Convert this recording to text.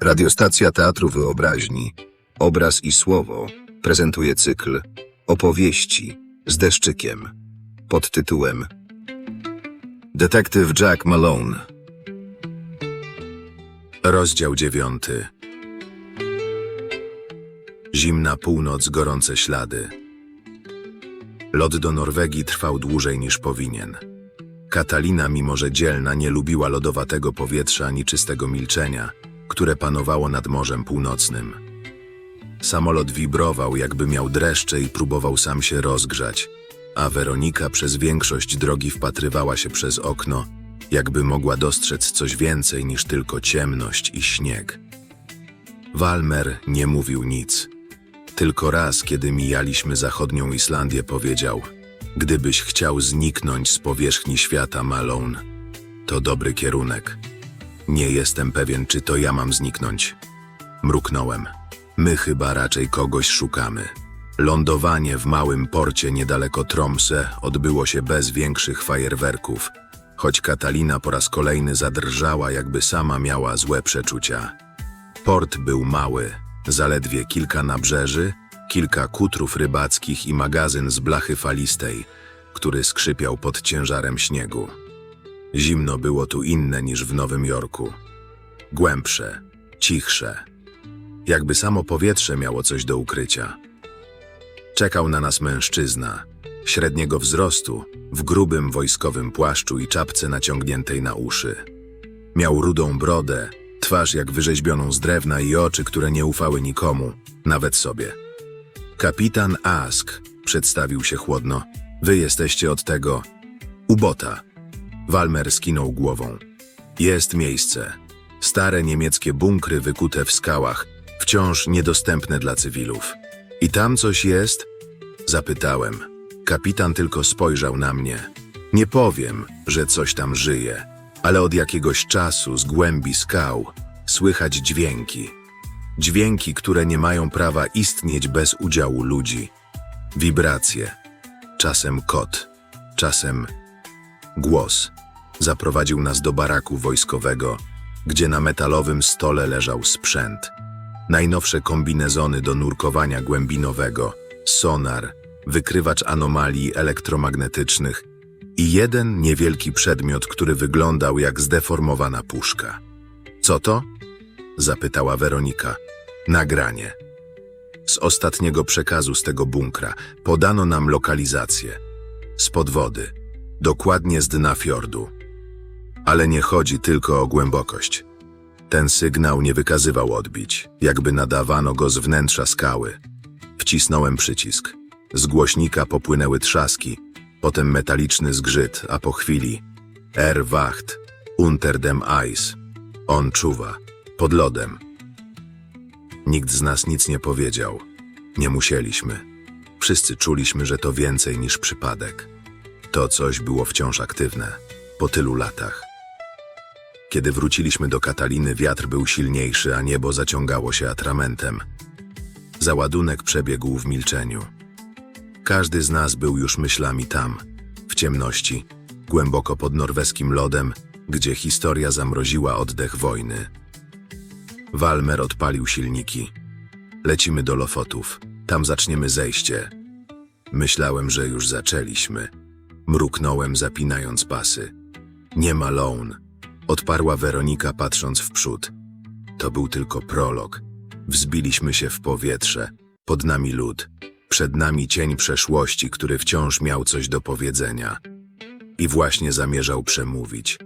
Radiostacja Teatru Wyobraźni, Obraz i Słowo prezentuje cykl Opowieści z deszczykiem pod tytułem Detektyw Jack Malone. Rozdział dziewiąty. Zimna północ, gorące ślady. Lot do Norwegii trwał dłużej niż powinien. Katalina, mimo że dzielna, nie lubiła lodowatego powietrza ani czystego milczenia, które panowało nad Morzem Północnym. Samolot wibrował, jakby miał dreszcze i próbował sam się rozgrzać, a Weronika przez większość drogi wpatrywała się przez okno, jakby mogła dostrzec coś więcej niż tylko ciemność i śnieg. Walmer nie mówił nic. Tylko raz, kiedy mijaliśmy zachodnią Islandię, powiedział: Gdybyś chciał zniknąć z powierzchni świata, Malone, to dobry kierunek. Nie jestem pewien, czy to ja mam zniknąć. Mruknąłem. My chyba raczej kogoś szukamy. Lądowanie w małym porcie niedaleko Tromsø odbyło się bez większych fajerwerków, choć Katalina po raz kolejny zadrżała, jakby sama miała złe przeczucia. Port był mały, zaledwie kilka nabrzeży, kilka kutrów rybackich i magazyn z blachy falistej, który skrzypiał pod ciężarem śniegu. Zimno było tu inne niż w Nowym Jorku. Głębsze, cichsze. Jakby samo powietrze miało coś do ukrycia. Czekał na nas mężczyzna, średniego wzrostu, w grubym wojskowym płaszczu i czapce naciągniętej na uszy. Miał rudą brodę, twarz jak wyrzeźbioną z drewna i oczy, które nie ufały nikomu, nawet sobie. Kapitan Ask przedstawił się chłodno. Wy jesteście od tego ubota. Walmer skinął głową. Jest miejsce. Stare niemieckie bunkry wykute w skałach, wciąż niedostępne dla cywilów. I tam coś jest? Zapytałem. Kapitan tylko spojrzał na mnie. Nie powiem, że coś tam żyje, ale od jakiegoś czasu z głębi skał słychać dźwięki. Dźwięki, które nie mają prawa istnieć bez udziału ludzi. Wibracje. Czasem kot, czasem głos. Zaprowadził nas do baraku wojskowego, gdzie na metalowym stole leżał sprzęt. Najnowsze kombinezony do nurkowania głębinowego, sonar, wykrywacz anomalii elektromagnetycznych i jeden niewielki przedmiot, który wyglądał jak zdeformowana puszka. Co to? zapytała Weronika. Nagranie. Z ostatniego przekazu z tego bunkra podano nam lokalizację. Spod wody, dokładnie z dna fiordu. Ale nie chodzi tylko o głębokość. Ten sygnał nie wykazywał odbić, jakby nadawano go z wnętrza skały. Wcisnąłem przycisk. Z głośnika popłynęły trzaski, potem metaliczny zgrzyt, a po chwili Er wacht, unter dem Eis. On czuwa, pod lodem. Nikt z nas nic nie powiedział. Nie musieliśmy. Wszyscy czuliśmy, że to więcej niż przypadek. To coś było wciąż aktywne, po tylu latach. Kiedy wróciliśmy do Kataliny, wiatr był silniejszy, a niebo zaciągało się atramentem. Załadunek przebiegł w milczeniu. Każdy z nas był już myślami tam, w ciemności, głęboko pod norweskim lodem, gdzie historia zamroziła oddech wojny. Walmer odpalił silniki. Lecimy do Lofotów. Tam zaczniemy zejście. Myślałem, że już zaczęliśmy. Mruknąłem, zapinając pasy. Nie ma Lone. Odparła Weronika, patrząc w przód. To był tylko prolog. Wzbiliśmy się w powietrze. Pod nami lód. Przed nami cień przeszłości, który wciąż miał coś do powiedzenia. I właśnie zamierzał przemówić.